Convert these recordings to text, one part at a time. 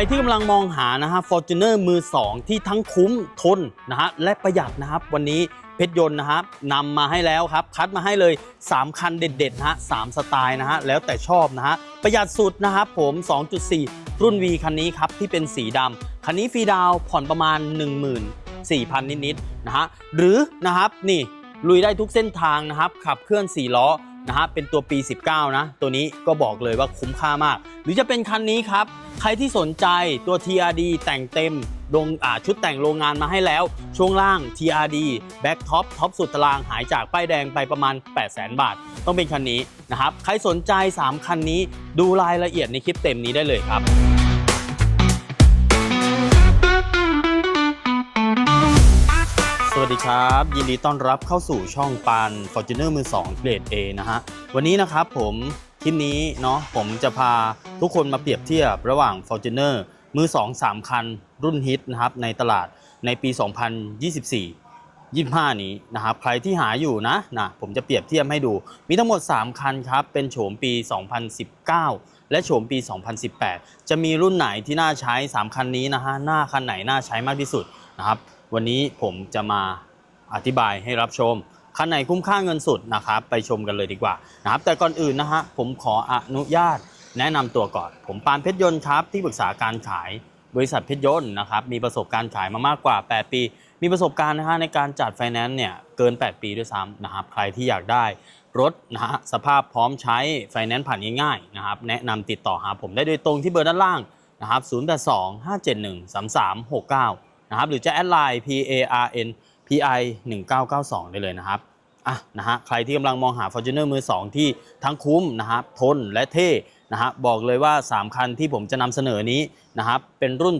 รที่กำลังมองหานะฮะ Fortuner มือ 2 ที่ทั้งคุ้มทนนะฮะและประหยัดนะครับวันนี้เพชรยนต์นะครับนำมาให้แล้วครับ คัดมาให้เลย 3 คันเด็ดๆนะฮะสามสไตล์นะฮะแล้วแต่ชอบนะฮะประหยัดสุดนะครับผม 2.4 รุ่น V คันนี้ครับ ที่เป็นสีดำคันนี้ฟรีดาวผ่อนประมาณ 14,000 นิดๆนะฮะหรือนะครับนี่ลุยได้ทุกเส้นทางนะครับขับเคลื่อน 4 ล้อ นะฮะเป็นตัวปี 19 นะ ตัวนี้ก็บอกเลยว่าคุ้มค่ามาก หรือจะเป็นคันนี้ครับ ใครที่สนใจตัว TRD แต่งเต็มลงชุดแต่งโรงงานมาให้แล้ว ช่วงล่าง TRD แบ็คท็อปท็อปสุดตารางหายจากป้ายแดงไปประมาณ 800,000บาท ต้องเป็นคันนี้นะครับ ใครสนใจ 3 คันนี้ดูรายละเอียดในคลิปเต็มนี้ได้เลยครับ สวัสดีครับ ยินดีต้อนรับเข้าสู่ช่องปาน Fortuner มือ2เกรด A นะฮะ วันนี้นะครับผมคลิปนี้เนาะผมจะพาทุกคนมาเปรียบเทียบระหว่าง Fortuner มือ 2 3 คัน รุ่นฮิตนะครับในตลาดในปี 2024 25 นี้นะครับใครที่หาอยู่นะนะผมจะเปรียบเทียบให้ดู มีทั้งหมด 3 คันครับ เป็นโฉมปี 2019 และโฉมปี 2018 จะมีรุ่นไหนที่น่าใช้ 3 คันนี้นะฮะหน้าคันไหนน่าใช้มากที่สุดนะครับวันนี้ผมจะมา อธิบายให้รับชมคันไหนคุ้มค่าเงินสุดนะครับไปชมกันเลยดีกว่านะครับแต่ก่อนอื่นนะฮะผมขออนุญาตแนะนำตัวก่อน ผมปานเพชรยนต์ครับที่ปรึกษาการขายบริษัทเพชรยนต์นะครับมีประสบการณ์ขายมามากกว่า 8 ปี มีประสบการณ์นะฮะในการจัดไฟแนนซ์เนี่ยเกิน 8 ปีด้วยซ้ำนะครับใครที่อยากได้รถนะฮะสภาพพร้อมใช้ไฟแนนซ์ผ่านง่ายๆนะครับแนะนำติดต่อหาผมได้โดยตรงที่เบอร์ด้านล่างนะครับ082 571 3369นะครับหรือจะแอดไลน์ p a r n P I 1992 ได้เลยนะครับอะนะฮะใครที่กำลังมองหา Fortuner มือ 2 ที่ทั้งคุ้มนะครับทนและเท่นะฮะบอกเลยว่า 3 คันที่ผมจะนำเสนอนี้นะครับเป็นรุ่น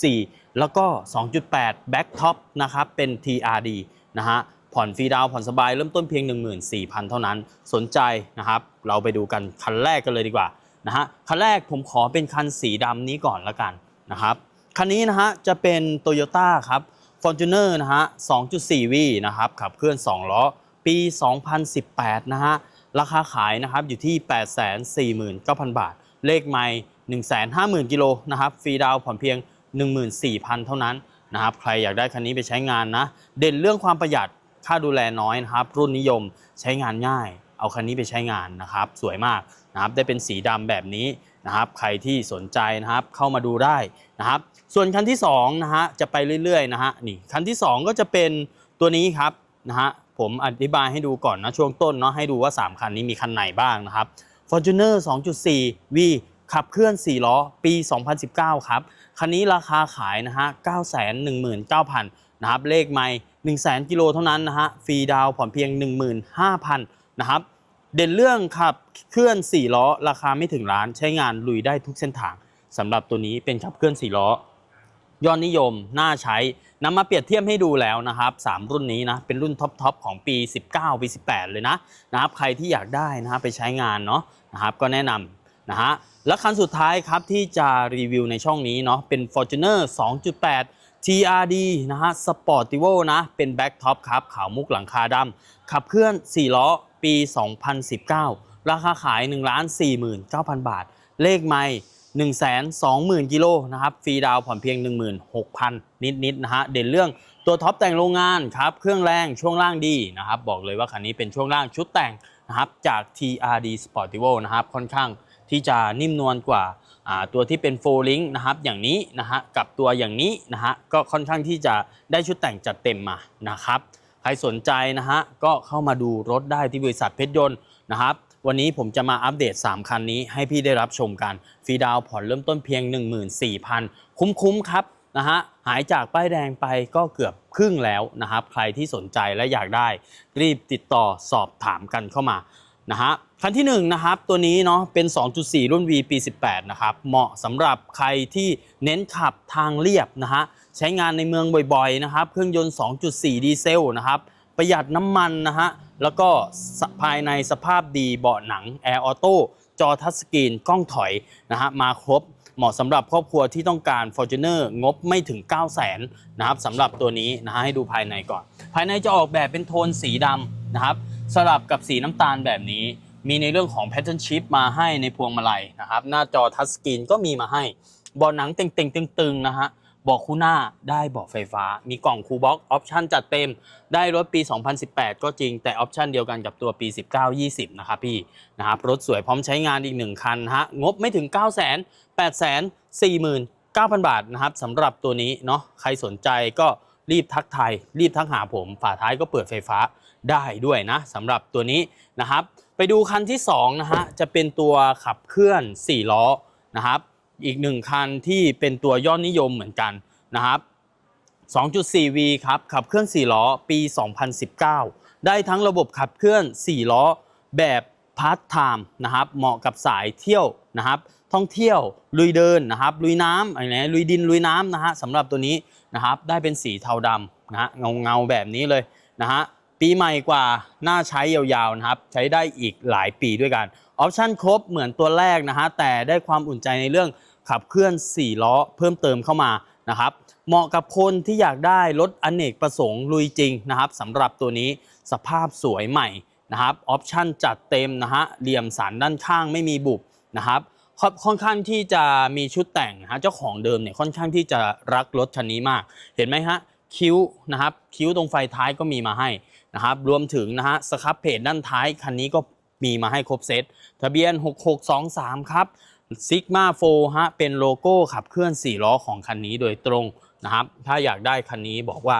2.4 แล้วก็ 2.8 Back Top นะครับเป็น TRD นะฮะผ่อนฟรีดาวผ่อนสบายเริ่มต้นเพียง 14,000 เท่านั้น สนใจนะครับ เราไปดูกันคันแรกกันเลยดีกว่านะฮะคันแรกผมขอเป็นคันสีดำนี้ก่อนละกันนะครับคันนี้นะฮะจะเป็น Toyota ครับ Fortuner นะฮะ 2.4V นะครับ ขับเคลื่อน 2 ล้อ ปี 2018 นะฮะ ราคาขายนะครับอยู่ที่ 849,000 บาท เลขไม่150,000 กิโลนะครับ ฟรีดาวผ่อนเพียง 14,000 เท่านั้นนะครับ ใครอยากได้คันนี้ไปใช้งานนะ เด่นเรื่องความประหยัด ค่าดูแลน้อยนะครับ รุ่นนิยม ใช้งานง่าย เอาคันนี้ไปใช้งานนะครับ สวยมากนะครับ ได้เป็นสีดำแบบนี้ นะครับใครที่สนใจนะครับเข้ามาดูได้นะครับ ส่วนคันที่2นะฮะจะไปเรื่อยๆนะฮะนี่คันที่ 2 ก็จะเป็นตัวนี้ครับนะฮะผมอธิบายให้ดูก่อนนะช่วงต้นเนาะให้ดูว่า 3 คันนี้มีคันไหนบ้างนะครับ Fortuner 2.4 V ขับเคลื่อน 4 ล้อ ปี 2019 ครับ คันนี้ราคาขายนะฮะ 919,000 นะครับ เลขไม่ 100,000 กิโลเท่านั้นนะฮะ ฟรีดาวผ่อนเพียง 15,000 นะครับ เด่นเรื่องขับเคลื่อน 4 ล้อ ราคาไม่ถึงล้านใช้งานลุยได้ทุกเส้นทางสำหรับตัวนี้เป็นขับเคลื่อน 4 ล้อยอดนิยมน่าใช้นำมาเปรียบเทียบให้ดูแล้วนะครับ 3 รุ่นนี้นะเป็นรุ่นท็อปทอปของปี 19 ปี 18 เลยนะนะครับใครที่อยากได้นะครับไปใช้งานเนาะนะครับก็แนะนำนะฮะและคันสุดท้ายครับที่จะรีวิวในช่องนี้เนาะเป็น Fortuner 2.8 TRD นะฮะ Sportivo นะเป็นแบ็ k ท็อปครับขาวมุกหลังคาดำขับเคลื่อน 4 ล้อปี 2019 ราคาขาย 1 4 9 0 0 0 บาท เลขไม่1 2 0 0 0 0 กิโลนะครับ ฟรีดาวผ่อนเพียง 16,000 นิดๆนะฮะ เด่นเรื่องตัวท็อปแต่งโรงงานครับ เครื่องแรงช่วงล่างดีนะครับ บอกเลยว่าคันนี้เป็นช่วงล่างชุดแต่งนะครับ จาก TRD Sportivo นะครับ ค่อนข้างที่จะนิ่มนวลกว่าตัวที่เป็นโฟลิงนะครับอย่างนี้นะฮะกับตัวอย่างนี้นะฮะก็ค่อนข้างที่จะได้ชุดแต่งจัดเต็มมานะครับ ครสนใจนะฮะก็เข้ามาดูรถได้ที่บริษัทเพชรยนต์นะครับวันนี้ผมจะมาอัปเดต 3 คันนี้ให้พี่ได้รับชมกันฟรีดาวน์ผ่อนเริ่มต้นเพียง 14,000 คุ้มๆครับนะฮะหายจากป้ายแดงไปก็เกือบครึ่งแล้วนะครับ ใครที่สนใจและอยากได้รีบติดต่อสอบถามกันเข้ามา นะฮะคันที่1นะครับตัวนี้เนาะเป็น 2.4 รุ่น V ปี 18 นะครับ เหมาะสำหรับใครที่เน้นขับทางเรียบนะฮะใช้งานในเมืองบ่อยๆนะครับเครื่องยนต์ 2.4 ดีเซลนะครับประหยัดน้ำมันนะฮะแล้วก็ภายในสภาพดีเบาะหนังแอร์ออโต้จอทัชสกรีนกล้องถอยนะฮะมาครบเหมาะสำหรับครอบครัวที่ต้องการ Fortuner งบไม่ถึง 9 0 0 0 0 0นะครับสำหรับตัวนี้นะฮะให้ดูภายในก่อน ภายในจะออกแบบเป็นโทนสีดำนะครับ สลับกับสีน้ำตาลแบบนี้ มีในเรื่องของ Pattern Chip มาให้ในพวงมาลัยนะครับ หน้าจอทัชสกรีนก็มีมาให้เบาะหนังเต่งๆตึงๆนะฮะเบาะคู่หน้าได้เบาะไฟฟ้า มีกล่องคูลบ็อกออปชั่นจัดเต็ม ได้รถปี 2018 ก็จริงแต่ออปชันเดียวกันกับตัวปี 19-20 นะครับพี่นะครับรถสวยพร้อมใช้งานอีก 1 คันฮะงบไม่ถึง9 0 0 0 0 0 8 4 9 0 0 0 บาทนะครับสำหรับตัวนี้เนาะใครสนใจก็รีบทักไทย รีบทักหาผม ฝาท้ายก็เปิดไฟฟ้า ได้ด้วยนะสำหรับตัวนี้นะครับ ไปดูคันที่2นะฮะจะเป็นตัวขับเคลื่อน 4 ล้อนะครับ อีกหนึ่งคันที่เป็นตัวยอดนิยมเหมือนกันนะครับ 2.4V ครับขับเคลื่อน 4 ล้อปี 2019 ได้ทั้งระบบขับเคลื่อน 4 ล้อแบบพาร์ทไทม์นะครับเหมาะกับสายเที่ยวนะครับ ท่องเที่ยวลุยเดินนะครับลุยน้ำอะไรนะลุยดินลุยน้ำนะฮะสำหรับตัวนี้นะครับได้เป็นสีเทาดำนะฮะเงาเงาแบบนี้เลยนะฮะ ปีใหม่กว่าน่าใช้ยาวๆนะครับ ใช้ได้อีกหลายปีด้วยกัน ออปชั่นครบเหมือนตัวแรกนะฮะ แต่ได้ความอุ่นใจในเรื่องขับเคลื่อน 4 ล้อเพิ่มเติมเข้ามานะครับ เหมาะกับคนที่อยากได้รถอเนกประสงค์ลุยจริงนะครับสำหรับตัวนี้สภาพสวยใหม่นะครับ ออปชั่นจัดเต็มนะฮะ เหลี่ยมสันด้านข้างไม่มีบุบนะครับค่อนค่อนข้างที่จะมีชุดแต่งนะฮะเจ้าของเดิมเนี่ยค่อนข้างที่จะรักรถคันนี้มาก เห็นไหมฮะคิ้วนะครับคิ้วตรงไฟท้ายก็มีมาให้ นะครับรวมถึงนะฮะสครับเพจด้านท้ายคันนี้ก็มีมาให้ครบเซตทะเบียน 6623 ครับซิกมาโฟฮะเป็นโลโก้ขับเคลื่อน 4 ล้อของคันนี้โดยตรงนะครับ ถ้าอยากได้คันนี้บอกว่า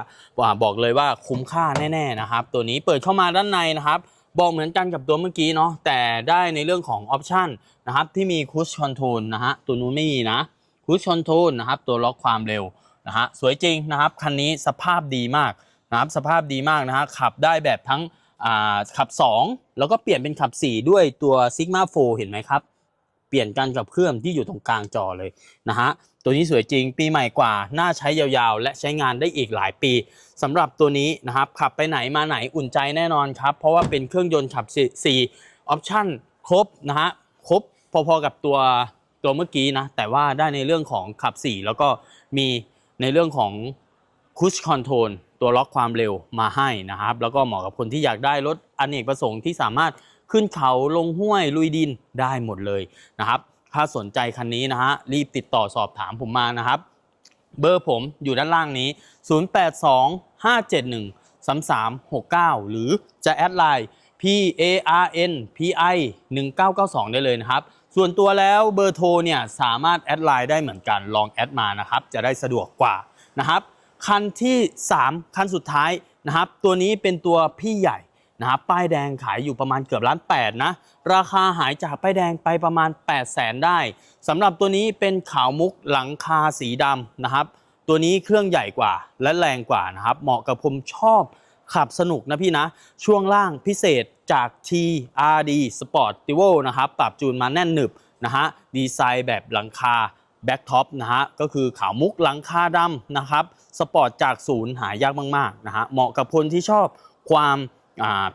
บอกเลยว่าคุ้มค่าแน่ๆนะครับ ตัวนี้เปิดเข้ามาด้านในนะครับ บอกเหมือนกันกับตัวเมื่อกี้เนาะแต่ได้ในเรื่องของออปชันนะครับที่มีคูชคอนโทรลนะฮะตัวนู้นไม่มีนะคูชคอนโทรลนะครับตัวล็อกความเร็วนะฮะสวยจริงนะครับ คันนี้สภาพดีมาก นะครับสภาพดีมากนะฮะขับได้แบบทั้งขับ 2 แล้วก็เปลี่ยนเป็นขับ 4 ด้วยตัว Sigma 4 เห็นไหมครับ เปลี่ยนการขับเคลื่อนที่อยู่ตรงกลางจอเลยนะฮะตัวนี้สวยจริงปีใหม่กว่า น่าใช้ยาวๆ และใช้งานได้อีกหลายปีสำหรับตัวนี้นะครับขับไปไหนมาไหนอุ่นใจแน่นอนครับ เพราะว่าเป็นเครื่องยนต์ขับ 4 ออปชั่นครบนะฮะครบพอๆกับตัวตัวเมื่อกี้นะ แต่ว่าได้ในเรื่องของขับ 4 แล้วก็มีในเรื่องของคูชคอนโทรล ตัวล็อกความเร็วมาให้นะครับ แล้วก็เหมาะกับคนที่อยากได้รถอเนกประสงค์ที่สามารถขึ้นเขาลงห้วยลุยดินได้หมดเลยนะครับ ถ้าสนใจคันนี้นะฮะรีบติดต่อสอบถามผมมานะครับ เบอร์ผมอยู่ด้านล่างนี้ 0825713369 หรือจะแอดไลน์ P A R N P I 1992 ได้เลยนะครับ ส่วนตัวแล้วเบอร์โทรเนี่ยสามารถแอดไลน์ได้เหมือนกัน ลองแอดมานะครับ จะได้สะดวกกว่านะครับ คันที่ 3 คันสุดท้ายนะครับ ตัวนี้เป็นตัวพี่ใหญ่นะครับป้ายแดงขายอยู่ประมาณเกือบล้านแปดนะ ราคาหายจากป้ายแดงไปประมาณ 8 0 0แสนได้สำหรับตัวนี้เป็นขาวมุกหลังคาสีดำนะครับ ตัวนี้เครื่องใหญ่กว่าและแรงกว่านะครับ เหมาะกับผมชอบขับสนุกนะพี่นะ ช่วงล่างพิเศษจาก TRD Sport d i v o นะครับ ปรับจูนมาแน่นหนึบนะฮะ ดีไซน์แบบหลังคา แบ็กท็อปนะฮะก็คือขาวมุกหลังคาดำนะครับสปอร์ตจากศูนย์หายากมากๆนะฮะเหมาะกับคนที่ชอบความ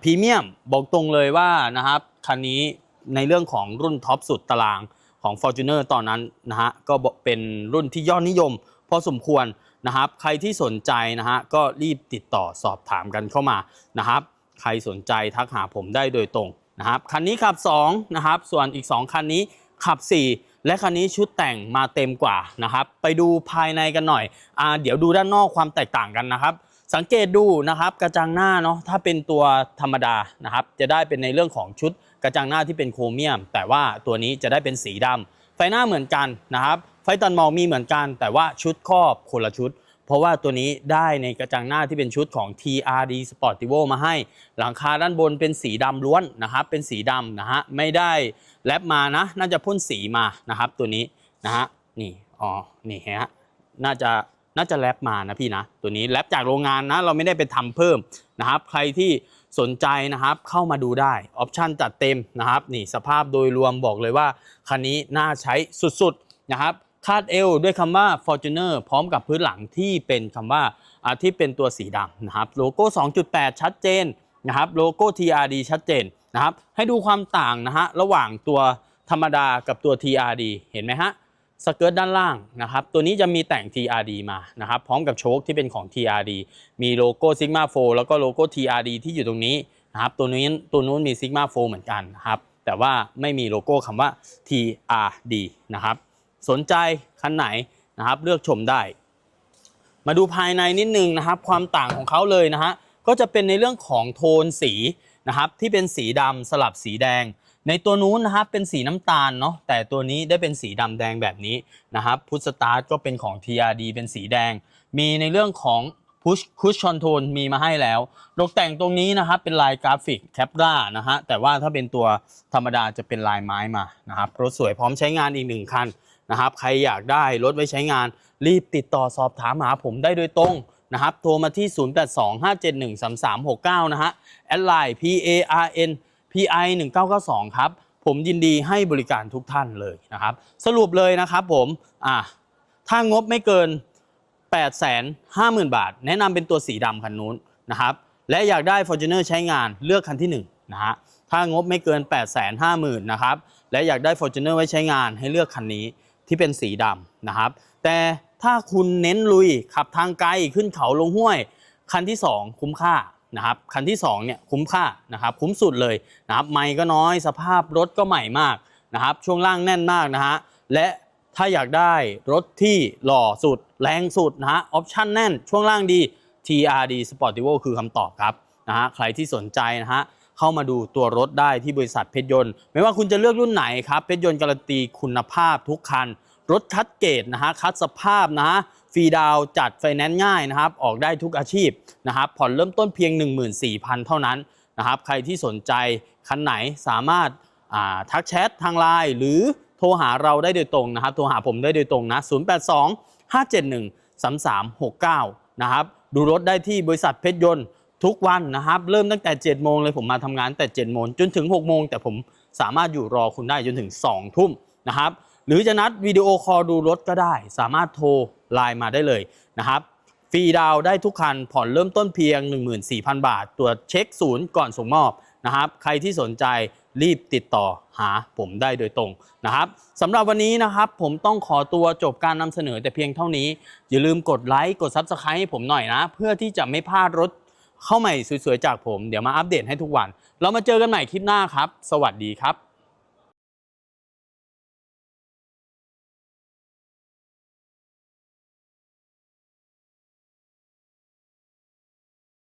พรีเมียมบอกตรงเลยว่านะครับคันนี้ในเรื่องของรุ่นท็อปสุดตารางของ Fortuner ตอนนั้นนะฮะก็เป็นรุ่นที่ยอดนิยมพอสมควรนะครับใครที่สนใจนะฮะก็รีบติดต่อสอบถามกันเข้ามานะครับใครสนใจทักหาผมได้โดยตรงนะครับคันนี้ขับ2นะครับส่วนอีก 2 คันนี้ขับ 4 และคันนี้ชุดแต่งมาเต็มกว่านะครับ ไปดูภายในกันหน่อยอ่าเดี๋ยวดูด้านนอกความแตกต่างกันนะครับ สังเกตดูนะครับกระจังหน้าเนาะถ้าเป็นตัวธรรมดานะครับ จะได้เป็นในเรื่องของชุดกระจังหน้าที่เป็นโครเมียม แต่ว่าตัวนี้จะได้เป็นสีดำไฟหน้าเหมือนกันนะครับ ไฟตันมองมีเหมือนกัน แต่ว่าชุดครอบคนละชุด เพราะว่าตัวนี้ได้ในกระจังหน้าที่เป็นชุดของ TRD Sportivo มาให้ หลังคาด้านบนเป็นสีดำล้วนนะครับ เป็นสีดำนะฮะ ไม่ได้แลบมานะ น่าจะพ่นสีมานะครับ ตัวนี้นะฮะ นี่ อ๋อ นี่ฮะ น่าจะน่าจะแลบมานะพี่นะ ตัวนี้แลบจากโรงงานนะ เราไม่ได้ไปทำเพิ่มนะครับ ใครที่สนใจนะครับเข้ามาดูได้ ออปชันจัดเต็มนะครับ นี่สภาพโดยรวมบอกเลยว่า คันนี้น่าใช้สุดๆนะครับ คาดเอวด้วยคำว่า Fortuner พร้อมกับพื้นหลังที่เป็นคำว่าที่เป็นตัวสีดำนะครับโลโก้ 2.8 ชัดเจนนะครับโลโก้ TRD ชัดเจนนะครับให้ดูความต่างนะฮะระหว่างตัวธรรมดากับตัว TRD เห็นไหมฮะสเกิร์ตด้านล่างนะครับตัวนี้จะมีแต่ง TRD มานะครับพร้อมกับโชคที่เป็นของ TRD มีโลโก้ Sigma 4แล้วก็โลโก้ TRD ที่อยู่ตรงนี้นะครับตัวนี้ตัวนู้นมี Sigma 4เหมือนกันนะครับแต่ว่าไม่มีโลโก้คำว่า TRD นะครับ สนใจคันไหนนะครับเลือกชมได้ มาดูภายในนิดนึงนะครับ ความต่างของเขาเลยนะฮะก็จะเป็นในเรื่องของโทนสีนะครับที่เป็นสีดำสลับสีแดง ในตัวนู้นนะครับเป็นสีน้ำตาลเนาะแต่ตัวนี้ได้เป็นสีดำแดงแบบนี้นะครับพุทสตาร์ทก็เป็นของ TRD เป็นสีแดง มีในเรื่องของพุชคุชชอนโทนมีมาให้แล้วตกแต่งตรงนี้นะครับเป็นลายกราฟิกแคปรานะฮะแต่ว่าถ้าเป็นตัวธรรมดาจะเป็นลายไม้มานะครับรถสวยพร้อมใช้งานอีกหนึ่งคัน นะครับ ใครอยากได้รถไว้ใช้งาน รีบติดต่อสอบถามหาผมได้โดยตรงนะครับ โทรมาที่ 0825713369 นะฮะ แอดไลน์ P A R N P I 1992 ครับ ผมยินดีให้บริการทุกท่านเลยนะครับ สรุปเลยนะครับผม อะถ้างบไม่เกิน 850,000 บาท แนะนำเป็นตัวสีดำคันนู้นนะครับ และอยากได้ Fortuner ใช้งานเลือกคันที่ 1 นะฮะ ถ้างบไม่เกิน 850,000 นะครับ และอยากได้ Fortuner ไว้ใช้งานให้เลือกคันนี้ ที่เป็นสีดำนะครับ แต่ถ้าคุณเน้นลุยขับทางไกลขึ้นเขาลงห้วย คันที่ 2 คุ้มค่านะครับคันที่2เนี่ยคุ้มค่านะครับคุ้มสุดเลยนะครับไม่ก็น้อยสภาพรถก็ใหม่มากนะครับช่วงล่างแน่นมากนะฮะและถ้าอยากได้รถที่หล่อสุดแรงสุดนะฮะออปชั่นแน่นช่วงล่างดี TRD Sportivo คือคำตอบครับนะฮะใครที่สนใจนะฮะ เข้ามาดูตัวรถได้ที่บริษัทเพชรยนต์ ไม่ว่าคุณจะเลือกรุ่นไหนครับเพชรยนต์การันตีคุณภาพทุกคัน รถคัดเกรดนะฮะคัดสภาพนะฮะฟรีดาวจัดไฟแนนซ์ง่ายนะครับออกได้ทุกอาชีพนะครับผ่อนเริ่มต้นเพียง 14,000 เท่านั้นนะครับใครที่สนใจคันไหนสามารถาทักแชททางไลน์หรือโทรหาเราได้โดยตรงนะครับโทรหาผมได้โดยตรงนะ 082 571 3369 นะครับดูรถได้ที่บริษัทเพชรยนต์ ทุกวันนะครับ เริ่มตั้งแต่7โมงเลยผมมาทำงานแต่7โมงจนถึง6โมงแต่ผมสามารถอยู่รอคุณได้จนถึง2ทุ่มนะครับ หรือจะนัดวิดีโอคอลดูรถก็ได้ สามารถโทรไลน์มาได้เลยนะครับฟรีดาวได้ทุกคันผ่อนเริ่มต้นเพียง 14,000 บาท ตรวจเช็คศูนย์ก่อนส่งมอบนะครับ ใครที่สนใจรีบติดต่อหาผมได้โดยตรงนะครับสำหรับวันนี้นะครับ ผมต้องขอตัวจบการนำเสนอแต่เพียงเท่านี้ อย่าลืมกดไลค์กด Subscribe ให้ผมหน่อยนะ เพื่อที่จะไม่พลาดรถ เข้าใหม่สวยๆจากผม เดี๋ยวมาอัปเดตให้ทุกวัน เรามาเจอกันใหม่คลิปหน้าครับ สวัสดีครับ